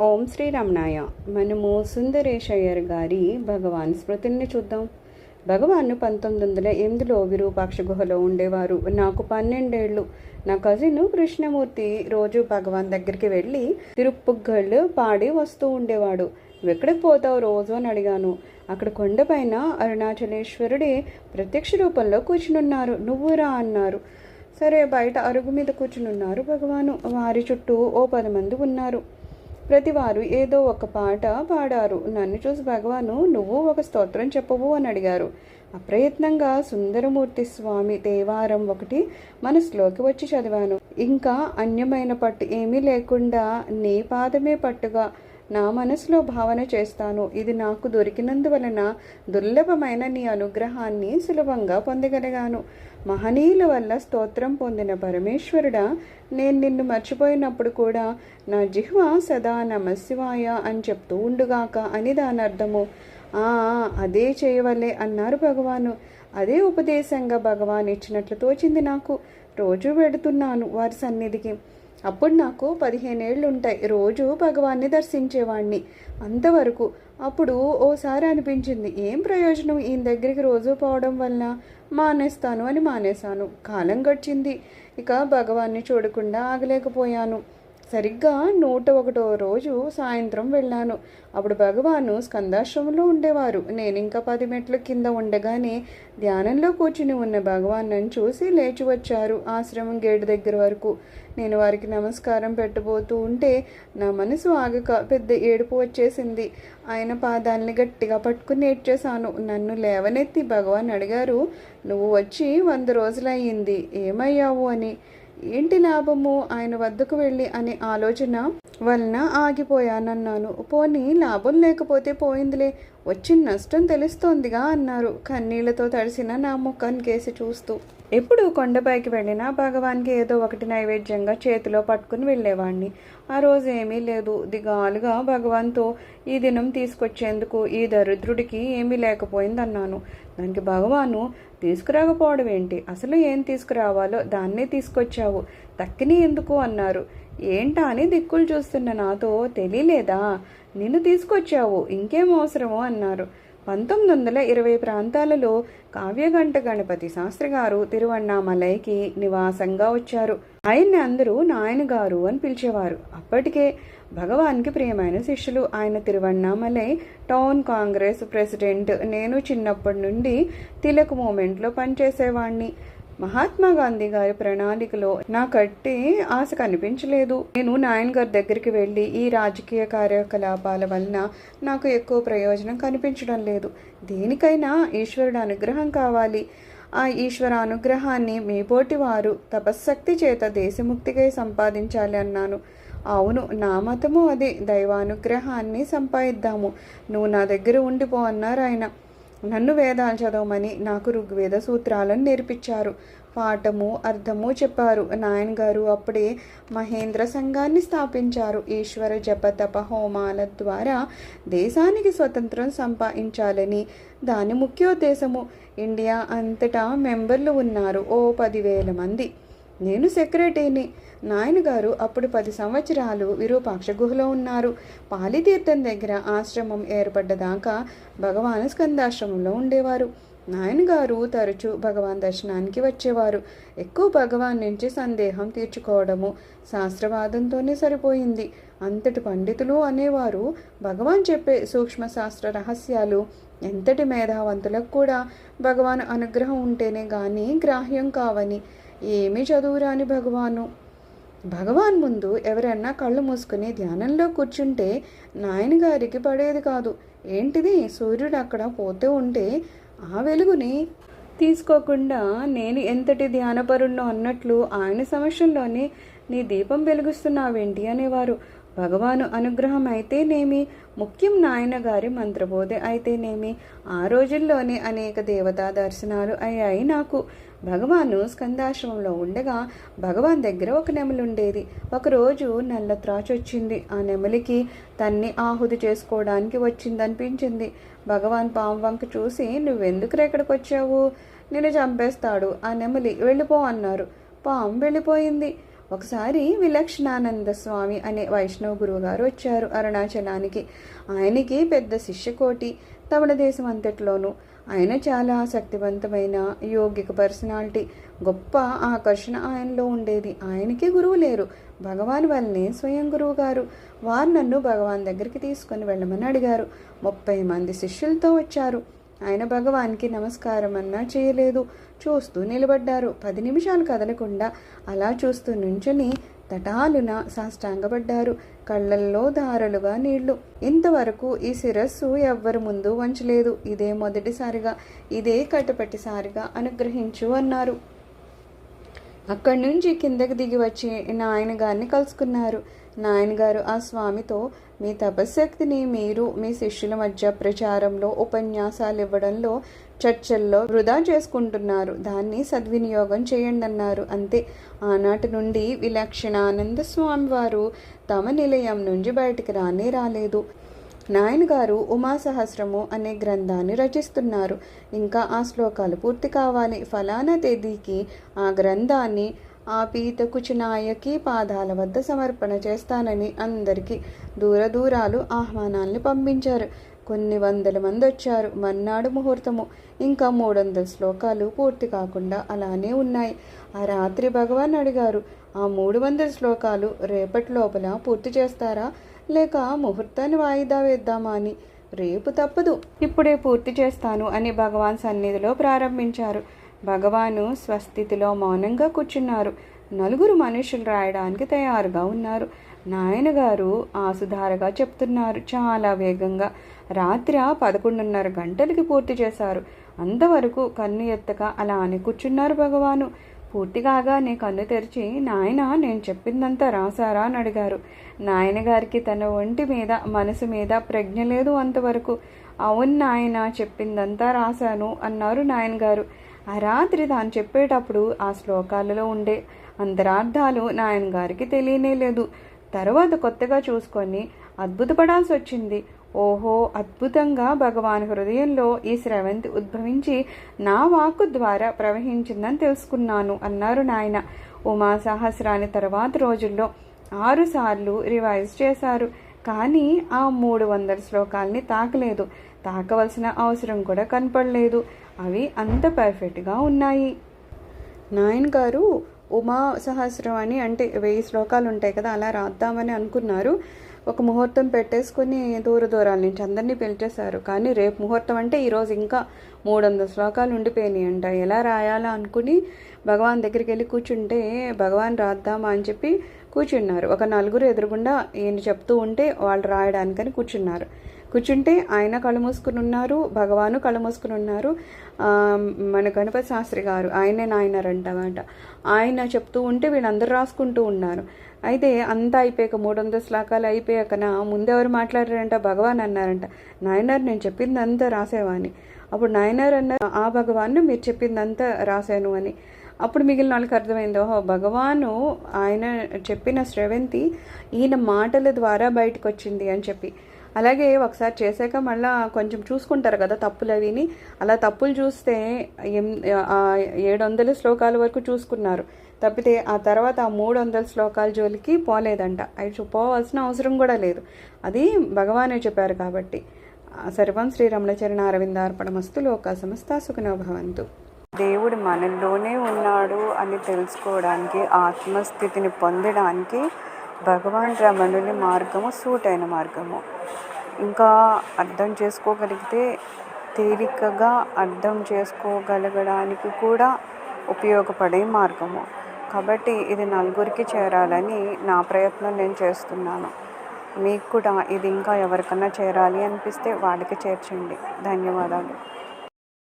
ఓం శ్రీరామనాయ. మనము సుందరేశయ్యర్ గారి భగవాన్ స్మృతిని చూద్దాం. భగవాన్ పంతొమ్మిది వందల ఎనిమిదిలో విరూపాక్ష గుహలో ఉండేవారు. నాకు పన్నెండేళ్ళు. నా కజిన్ కృష్ణమూర్తి రోజు భగవాన్ దగ్గరికి వెళ్ళి తిరుప్పుగళ్ళు పాడి వస్తూ ఉండేవాడు. ఎక్కడికి పోతావు రోజు? అని అడిగాను. అక్కడ కొండపైన అరుణాచలేశ్వరుడే ప్రత్యక్ష రూపంలో కూర్చునున్నారు. నువ్వురా అన్నారు. సరే బయట అరుగు మీద కూర్చునున్నారు భగవాను. వారి చుట్టూ ఓ పది మంది ఉన్నారు. ప్రతివారు ఏదో ఒక పాట పాడారు. నన్ను చూసి భగవాను నువ్వు ఒక స్తోత్రం చెప్పవు అని అడిగారు. అప్రయత్నంగా సుందరమూర్తి స్వామి దేవారం ఒకటి మనసులోకి వచ్చి చదివాను. ఇంకా అన్యమైన పట్టు ఏమీ లేకుండా నీ పాదమే పట్టుగా నా మనసులో భావన చేస్తాను. ఇది నాకు దొరికినందువలన దుర్లభమైన నీ అనుగ్రహాన్ని సులభంగా పొందగలిగాను. మహనీయుల వల్ల స్తోత్రం పొందిన పరమేశ్వరుడా నేను నిన్ను మర్చిపోయినప్పుడు కూడా నా జిహ్వ సదా నమశివాయ అని చెప్తూ ఉండుగాక అని దాని అర్థము "ఆ, అదే చేయవలే అన్నారు భగవాను. అదే ఉపదేశంగా భగవాన్ ఇచ్చినట్లు తోచింది నాకు. రోజు వెడుతున్నాను వారి సన్నిధికి. అప్పుడు నాకు పదిహేనేళ్ళు ఉంటాయి రోజు భగవాన్ని దర్శించేవాణ్ణి. అంతవరకు అప్పుడు ఓసారి అనిపించింది ఏం ప్రయోజనం ఈయన దగ్గరికి రోజు పోవడం వల్ల? మానేస్తాను అని మానేశాను. కాలం గడిచింది. ఇక భగవాన్ని చూడకుండా ఆగలేకపోయాను. సరిగ్గా నూట ఒకటో రోజు సాయంత్రం వెళ్ళాను. అప్పుడు భగవాను స్కందాశ్రమంలో ఉండేవారు. నేను ఇంకా పది మెట్ల కింద ఉండగానే ధ్యానంలో కూర్చుని ఉన్న భగవాన్ నన్ను చూసి లేచి వచ్చారు ఆశ్రమం గేటు దగ్గర వరకు. నేను వారికి నమస్కారం పెట్టబోతూ ఉంటే నా మనసు ఆగక పెద్ద ఏడుపు వచ్చేసింది. ఆయన పాదాలని గట్టిగా పట్టుకుని ఏడ్చేశాను. నన్ను లేవనెత్తి భగవాన్ అడిగారు నువ్వు వచ్చి వంద రోజులయ్యింది. ఏమయ్యావు అని. ఏంటి లాభము? ఆయన వద్దకు వెళ్ళి అనే ఆలోచన వలన ఆగిపోయానన్నాను. పోనీ లాభం లేకపోతే పోయిందిలే. వచ్చిన నష్టం తెలుస్తోందిగా అన్నారు. కన్నీళ్ళతో తడిసిన నా ముఖాన్ని కేసి చూస్తూ. ఎప్పుడు కొండపైకి వెళ్ళినా భగవాన్కి ఏదో ఒకటి నైవేద్యంగా చేతిలో పట్టుకుని వెళ్ళేవాడిని ఆ రోజు ఏమీ లేదు. దిగాలుగా భగవాన్తో ఈ దినం తీసుకొచ్చేందుకు ఈ దరిద్రుడికి ఏమీ లేకపోయిందన్నాను. దానికి భగవాను తీసుకురాకపోవడం ఏంటి? అసలు ఏం తీసుకురావాలో దాన్నే తీసుకొచ్చావు. తక్కిని ఎందుకు? అన్నారు. ఏంటా అని దిక్కులు చూస్తున్న నాతో తెలియలేదా? నిన్ను తీసుకొచ్చావు. ఇంకేం అవసరమో అన్నారు. పంతొమ్మిది వందల ఇరవై ప్రాంతాలలో కావ్యగంట గణపతి శాస్త్రి గారు తిరువన్నామలైకి నివాసంగా వచ్చారు. ఆయన్ని అందరూ నాయనగారు అని పిలిచేవారు. అప్పటికే భగవాన్కి ప్రియమైన శిష్యులు ఆయన తిరువన్నామలై టౌన్ కాంగ్రెస్ ప్రెసిడెంట్ నేను చిన్నప్పటి నుండి తిలక్ మూమెంట్లో పనిచేసేవాణ్ణి. మహాత్మా గాంధీ గారి ప్రణాళికలో నా కట్టి ఆశ కనిపించలేదు. నేను నాయన్ గారి దగ్గరికి వెళ్ళి ఈ రాజకీయ కార్యకలాపాల వలన నాకు ఎక్కువ ప్రయోజనం కనిపించడం లేదు. దేనికైనా ఈశ్వరుడు అనుగ్రహం కావాలి. ఆ ఈశ్వర అనుగ్రహాన్ని మీపోటి వారు తపశ్శక్తి చేత దేశముక్తికై సంపాదించాలి అన్నాను. అవును నా మతము అదే. దైవానుగ్రహాన్ని సంపాదిద్దాము. నువ్వు నా దగ్గర ఉండిపో అన్నారు ఆయన. నన్ను వేదాలు చదవమని నాకు ఋగ్వేద సూత్రాలను నేర్పించారు. పాఠము అర్థము చెప్పారు. నాయన గారు అప్పుడే మహేంద్ర సంఘాన్ని స్థాపించారు. ఈశ్వర జప తప హోమాల ద్వారా దేశానికి స్వతంత్రం సంపాదించాలని దాని ముఖ్యోద్దేశము. ఇండియా అంతటా మెంబర్లు ఉన్నారు. ఓ పదివేల మంది. నేను సెక్రటరీని. నాయనగారు అప్పుడు పది సంవత్సరాలు విరూపాక్ష గుహలో ఉన్నారు. పాలితీర్థం దగ్గర ఆశ్రమం ఏర్పడ్డదాకా భగవాన్ స్కందాశ్రమంలో ఉండేవారు. నాయనగారు తరచూ భగవాన్ దర్శనానికి వచ్చేవారు. ఎక్కువ భగవాన్ నుంచి సందేహం తీర్చుకోవడము శాస్త్రవాదంతోనే సరిపోయింది. అంతటి పండితులు అనేవారు భగవాన్ చెప్పే సూక్ష్మ శాస్త్ర రహస్యాలు ఎంతటి మేధావంతులకు కూడా భగవాన్ అనుగ్రహం ఉంటేనే కానీ గ్రాహ్యం కావని ఏమీ చదువురాని భగవాను? భగవాన్ ముందు ఎవరన్నా కళ్ళు మూసుకుని ధ్యానంలో కూర్చుంటే నాయనగారికి పడేది కాదు. ఏంటిది? సూర్యుడు అక్కడ పోతూ ఉంటే ఆ వెలుగుని? తీసుకోకుండా నేను ఎంతటి ధ్యానపరుణ్ణో అన్నట్లు ఆయన సమక్షంలోనే నీ దీపం వెలుగుస్తున్నావేంటి అనేవారు. భగవాను అనుగ్రహం అయితేనేమి? ముఖ్యం నాయన గారి మంత్రబోధ అయితేనేమి? ఆ రోజుల్లోనే అనేక దేవతా దర్శనాలు అయ్యాయి నాకు. భగవాను స్కందాశ్రమంలో ఉండగా భగవాన్ దగ్గర ఒక నెమలి ఉండేది ఒకరోజు నల్ల త్రాచు వచ్చింది ఆ నెమలికి తన్ని ఆహుతి చేసుకోవడానికి వచ్చిందనిపించింది. భగవాన్ పాము వంక చూసి నువ్వెందుకు ఎక్కడికి వచ్చావు నిన్ను చంపేస్తాడు. ఆ నెమలి వెళ్ళిపో అన్నారు. పాము వెళ్ళిపోయింది. ఒకసారి విలక్షణానంద స్వామి అనే వైష్ణవ గురువు గారు వచ్చారు అరుణాచలానికి. ఆయనకి పెద్ద శిష్యకోటి తమిళ దేశం అంతట్లోనూ. ఆయన చాలా శక్తివంతమైన యోగిక పర్సనాలిటీ. గొప్ప ఆకర్షణ ఆయనలో ఉండేది. ఆయనకి గురువు లేరు. భగవాన్ వల్లనే స్వయం గురువు గారు వారు నన్ను భగవాన్ దగ్గరికి తీసుకొని వెళ్ళమని అడిగారు. ముప్పై మంది శిష్యులతో వచ్చారు. ఆయన భగవాన్కి నమస్కారం అన్నా చేయలేదు. చూస్తూ నిలబడ్డారు. పది నిమిషాలు కదలకుండా అలా చూస్తూ నుంచుని తటాలున సాష్టాంగపడ్డారు. కళ్ళల్లో ధారలుగా నీళ్ళు. ఇంతవరకు ఈ శిరస్సు ఎవ్వరి ముందు వంచలేదు. ఇదే మొదటిసారిగా ఇదే కట్టుపట్టిసారిగా అనుగ్రహించు అన్నారు. అక్కడి నుంచి కిందకి దిగి వచ్చి నాయనగారిని కలుసుకున్నారు. నాయనగారు ఆ స్వామితో మీ తపశక్తిని మీరు మీ శిష్యుల మధ్య ప్రచారంలో ఉపన్యాసాలు ఇవ్వడంలో చర్చల్లో వృధా చేసుకుంటున్నారు. దాన్ని సద్వినియోగం చేయండి అన్నారు అంతే. ఆనాటి నుండి విలక్షణానంద స్వామి వారు తమ నిలయం నుంచి బయటికి రానే రాలేదు. నాయనగారు గారు ఉమాసహస్రము అనే గ్రంథాన్ని రచిస్తున్నారు. ఇంకా ఆ శ్లోకాలు పూర్తి కావాలి. ఫలానా తేదీకి ఆ గ్రంథాన్ని ఆ పీతకుచునాయకి పాదాల వద్ద సమర్పణ చేస్తానని అందరికీ దూర దూరాలు ఆహ్వానాల్ని పంపించారు. కొన్ని వందల మంది వచ్చారు మర్నాడు ముహూర్తము. ఇంకా మూడు వందల శ్లోకాలు పూర్తి కాకుండా అలానే ఉన్నాయి. ఆ రాత్రి భగవాన్ అడిగారు ఆ మూడు వందల శ్లోకాలు రేపటి లోపల పూర్తి చేస్తారా? లేక ముహూర్తాన్ని వాయిదా వేద్దామా అని? రేపు తప్పదు. ఇప్పుడే పూర్తి చేస్తాను అని భగవాన్ సన్నిధిలో ప్రారంభించారు. భగవాను స్వస్థితిలో మౌనంగా కూర్చున్నారు. నలుగురు మనుషులు రాయడానికి తయారుగా ఉన్నారు. నాయనగారు ఆసుధారగా చెప్తున్నారు చాలా వేగంగా. రాత్రి పదకొండున్నర గంటలకి పూర్తి చేశారు. అంతవరకు కన్ను ఎత్తక అలా అని కూర్చున్నారు భగవాను. పూర్తి కాగానే కన్ను తెరిచి నాయన నేను చెప్పిందంతా రాసారా అని అడిగారు. నాయనగారికి తన ఒంటి మీద మనసు మీద ప్రజ్ఞ లేదు అంతవరకు. అవును నాయన చెప్పిందంతా రాశాను అన్నారు నాయనగారు. ఆ రాత్రి తాను చెప్పేటప్పుడు ఆ శ్లోకాలలో ఉండే అంతరార్థాలు నాయనగారికి తెలియనే లేదు. తర్వాత కొత్తగా చూసుకొని అద్భుతపడాల్సి వచ్చింది. ఓహో అద్భుతంగా భగవాన్ హృదయంలో ఈ స్రవంతి ఉద్భవించి నా వాక్కు ద్వారా ప్రవహించిందని తెలుసుకున్నాను అన్నారు నాయన. ఉమా సహస్రాని తర్వాత రోజుల్లో ఆరుసార్లు రివైజ్ చేశారు. కానీ ఆ మూడు వందల శ్లోకాల్ని తాకలేదు. తాకవలసిన అవసరం కూడా కనపడలేదు. అవి అంత పర్ఫెక్ట్గా ఉన్నాయి. నాయన్ గారు ఉమా సహస్రం అని అంటే వెయ్యి శ్లోకాలు ఉంటాయి కదా అలా రాద్దామని అనుకున్నారు. ఒక ముహూర్తం పెట్టేసుకుని దూర దూరాల నుంచి అందరినీ పిలిచేశారు. కానీ రేపు ముహూర్తం అంటే ఈరోజు ఇంకా మూడు వందల శ్లోకాలు ఉండిపోయినాయి అంట. ఎలా రాయాలా అనుకుని భగవాన్ దగ్గరికి వెళ్ళి కూర్చుంటే భగవాన్ రాద్దామా అని చెప్పి కూర్చున్నారు. ఒక నలుగురు ఎదురుగుండా ఈయన చెప్తూ ఉంటే వాళ్ళు రాయడానికని కూర్చున్నారు. కూర్చుంటే ఆయన కళ్ళు మూసుకుని ఉన్నారు భగవాను కళ్ళు మూసుకుని ఉన్నారు. మన గణపతి శాస్త్రి గారు ఆయనే నాయనారంటమాట ఆయన చెప్తూ ఉంటే వీళ్ళందరూ రాసుకుంటూ ఉన్నారు. అయితే అంతా అయిపోయాక మూడు వందల శ్లోకాలు అయిపోయాకన ముందెవరు మాట్లాడారంట? భగవాన్ అన్నారంట. నాయనార్ నేను చెప్పింది అంతా రాసేవాని అప్పుడు నాయనార్ అన్న ఆ భగవాన్ను మీరు చెప్పిందంతా రాశాను అని. అప్పుడు మిగిలిన వాళ్ళకి అర్థమైంది ఓహో భగవాను ఆయన చెప్పిన శ్రవంతి ఈయన మాటల ద్వారా బయటకు వచ్చింది అని చెప్పి. అలాగే ఒకసారి చేశాక మళ్ళీ కొంచెం చూసుకుంటారు కదా తప్పులు అవిని అలా తప్పులు చూస్తే ఏడు వందల శ్లోకాల వరకు చూసుకున్నారు. తప్పితే ఆ తర్వాత ఆ మూడు వందల శ్లోకాల జోలికి పోలేదంట. అవి పోవాల్సిన అవసరం కూడా లేదు. అది భగవానే చెప్పారు కాబట్టి. సర్వం శ్రీరమణచరణ అరవిందార్పణమస్తు లోక సమస్త సుఖనో భవంతు. దేవుడు మనల్లోనే ఉన్నాడు అని తెలుసుకోవడానికి ఆత్మస్థితిని పొందడానికి భగవాన్ రమణుని మార్గము సూట్ అయిన మార్గము. ఇంకా అర్థం చేసుకోగలిగితే తేలికగా అర్థం చేసుకోగలగడానికి కూడా ఉపయోగపడే మార్గము. కాబట్టి ఇది నలుగురికి చేరాలని నా ప్రయత్నం నేను చేస్తున్నాను. మీకు కూడా ఇది ఇంకా ఎవరికన్నా చేరాలి అనిపిస్తే వాళ్ళకి చేర్చండి. ధన్యవాదాలు.